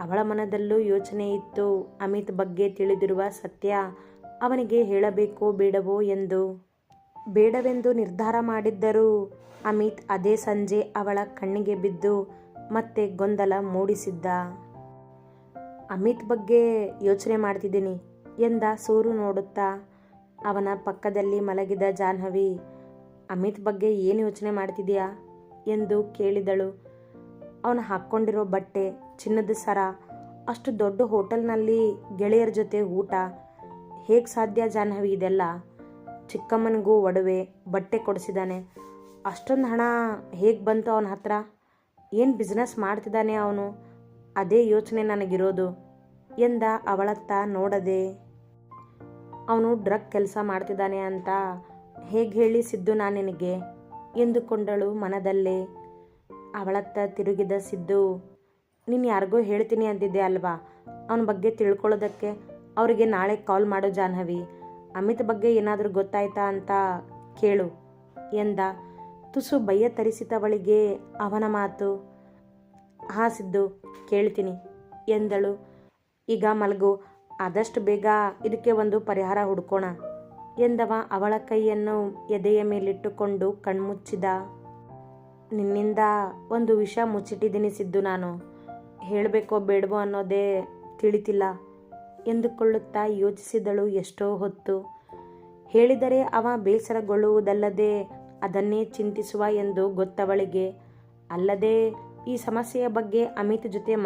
ಅವಳ ಮನದಲ್ಲೂ ಯೋಚನೆ ಇತ್ತು. ಅಮಿತ್ ಬಗ್ಗೆ ತಿಳಿದಿರುವ ಸತ್ಯ ಅವನಿಗೆ ಹೇಳಬೇಕೋ ಬೇಡವೋ ಎಂದು. ಬೇಡವೆಂದು ನಿರ್ಧಾರ ಮಾಡಿದ್ದರೂ ಅಮಿತ್ ಅದೇ ಸಂಜೆ ಅವಳ ಕಣ್ಣಿಗೆ ಬಿದ್ದು ಮತ್ತೆ ಗೊಂದಲ ಮೂಡಿಸಿದ್ದ. ಅಮಿತ್ ಬಗ್ಗೆ ಯೋಚನೆ ಮಾಡ್ತಿದ್ದೀನಿ ಎಂದ ಸೂರು ನೋಡುತ್ತಾ ಅವನ ಪಕ್ಕದಲ್ಲಿ ಮಲಗಿದ ಜಾಹ್ನವಿ. ಅಮಿತ್ ಬಗ್ಗೆ ಏನು ಯೋಚನೆ ಮಾಡ್ತಿದೆಯಾ ಎಂದು ಕೇಳಿದಳು. ಅವನು ಹಾಕ್ಕೊಂಡಿರೋ ಬಟ್ಟೆ, ಚಿನ್ನದ ಸರ, ಅಷ್ಟು ದೊಡ್ಡ ಹೋಟೆಲ್ನಲ್ಲಿ ಗೆಳೆಯರ ಜೊತೆ ಊಟ, ಹೇಗೆ ಸಾಧ್ಯ ಜಾಹ್ನವಿ ಇದೆಲ್ಲ? ಚಿಕ್ಕಮ್ಮನಿಗೂ ಒಡವೆ, ಬಟ್ಟೆ ಕೊಡಿಸಿದ್ದಾನೆ. ಅಷ್ಟೊಂದು ಹಣ ಹೇಗೆ ಬಂತು ಅವನ ಹತ್ರ? ಏನು ಬಿಸ್ನೆಸ್ ಮಾಡ್ತಿದ್ದಾನೆ ಅವನು? ಅದೇ ಯೋಚನೆ ನನಗಿರೋದು, ಎಂದ ಅವಳತ್ತ ನೋಡದೆ. ಅವನು ಡ್ರಗ್ ಕೆಲಸ ಮಾಡ್ತಿದ್ದಾನೆ ಅಂತ ಹೇಗೆ ಹೇಳಿ ಸಿದ್ದು ನಾನು ನಿನಗೆ ಎಂದುಕೊಂಡಳು ಮನದಲ್ಲೇ. ಅವಳತ್ತ ತಿರುಗಿದ ಸಿದ್ದು, ನೀನು ಯಾರಿಗೋ ಹೇಳ್ತೀನಿ ಅಂದಿದ್ದೆ ಅಲ್ವಾ? ಅವನ ಬಗ್ಗೆ ತಿಳ್ಕೊಳ್ಳೋದಕ್ಕೆ ಅವರಿಗೆ ನಾಳೆ ಕಾಲ್ ಮಾಡೋ ಜಾಹ್ನವಿ. ಅಮಿತ್ ಬಗ್ಗೆ ಏನಾದರೂ ಗೊತ್ತಾಯ್ತಾ ಅಂತ ಕೇಳು ಎಂದ. ತುಸು ಭಯ ತರಿಸಿದವಳಿಗೆ ಅವನ ಮಾತು, ಹಾ ಸಿದ್ದು, ಕೇಳ್ತೀನಿ ಎಂದಳು. ಈಗ ಮಲಗು, ಆದಷ್ಟು ಬೇಗ ಇದಕ್ಕೆ ಒಂದು ಪರಿಹಾರ ಹುಡ್ಕೋಣ ಎಂದವ ಅವಳ ಕೈಯನ್ನು ಎದೆಯ ಮೇಲಿಟ್ಟುಕೊಂಡು ಕಣ್ಮುಚ್ಚಿದ ನಿನ್ನಿಂದ ಒಂದು ವಿಷಯ ಮುಚ್ಚಿಟ್ಟಿದ್ದೀನಿ ಸಿದ್ದು ನಾನು. ಹೇಳಬೇಕೋ ಬೇಡವೋ ಅನ್ನೋದೇ ತಿಳಿತಿಲ್ಲ. ಎಂದುಕೊಳ್ಳುತ್ತಾ ಯೋಚಿಸಿದಳು ಎಷ್ಟೋ ಹೊತ್ತು. ಹೇಳಿದರೆ ಅವ ಬೇಸರಗೊಳ್ಳುವುದಲ್ಲದೆ ಅದನ್ನೇ ಚಿಂತಿಸುವ ಎಂದು ಗೊತ್ತವಳಿಗೆ. ಅಲ್ಲದೆ ಈ ಸಮಸ್ಯೆಯ ಬಗ್ಗೆ ಅಮಿತ್ ಜೊತೆ